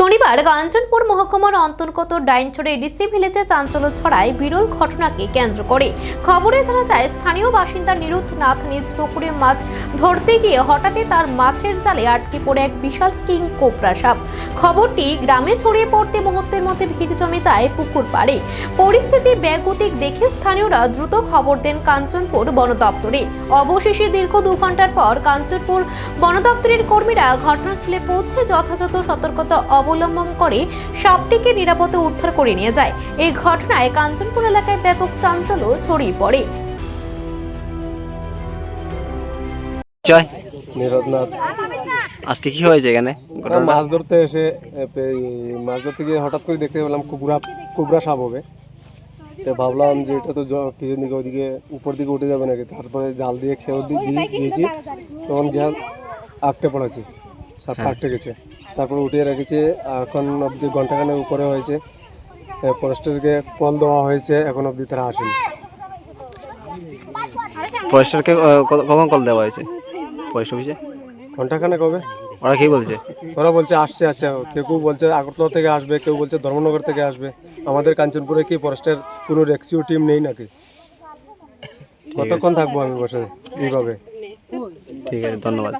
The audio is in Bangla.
শনিবার কাঞ্চনপুর মহকুমার অন্তর্গত ডাইনছড়ে এডিসি ভিলেজে চাঞ্চল্য ছড়ায় বিরল ঘটনাকে কেন্দ্র করে। খবরে জানা যায়, স্থানীয় বাসিন্দা নিরুদ্ধ নাথ নিজ পুকুরে মাছ ধরতে গিয়ে হঠাৎই তার মাছের জালে আটকে পড়ে এক বিশাল কিং কোবরা সাপ। খবরটি গ্রামে ছড়িয়ে পড়তে মুহূর্তের মধ্যে ভিড় জমে যায় পুকুর পাড়ে। পরিস্থিতি ব্যাগতিক দেখে স্থানীয়রা দ্রুত খবর দেন কাঞ্চনপুর বন দপ্তরে। অবশেষে দীর্ঘ দু ঘণ্টার পর কাঞ্চনপুর বন দপ্তরের কর্মীরা ঘটনাস্থলে পৌঁছে যথাযথ সতর্কতা অবলম্বন করে সাপটিকে নিরাপদে উদ্ধার করে নিয়ে যায়। এই ঘটনায় কাঞ্চনপুর এলাকায় ব্যাপক চাঞ্চল্য ছড়িয়ে পড়ে। জয়। নিরোধনাথ আজকে কি হয়েছে এখানে? মাছ ধরতে এসে মাছ গিয়ে হঠাৎ করে দেখতে পেলাম কুবরা কুবরা সাপ হবে। তো ভাবলাম যে এটা তো পিছন দিকে ওদিকে উপর দিকে উঠে যাবে নাকি? তারপরে জাল দিয়ে দিয়েছি তখন আটকে পড়েছে। সাপটা আটকে গেছে। তারপরে উঠিয়ে রেখেছে। এখন অবধি ঘন্টাখানেক উপরে হয়েছে। ফরেস্টারকে কল দেওয়া হয়েছে। এখন অবধি তারা আসেনি। ফরেস্টারকে কখন কল দেওয়া হয়েছে? ফরেস্ট অফিসে ঘন্টাখানে কবে ওরা কি বলছে? ওরা বলছে আসছে আসছে। কেউ কেউ বলছে আগরতলা থেকে আসবে কেউ বলছে ধর্মনগর থেকে আসবে। আমাদের কাঞ্চনপুরে কি ফরেস্টের কোনো রেক্সিও টিম নেই নাকি? কতক্ষণ থাকব আমি বসে? এইভাবে। ঠিক আছে ধন্যবাদ।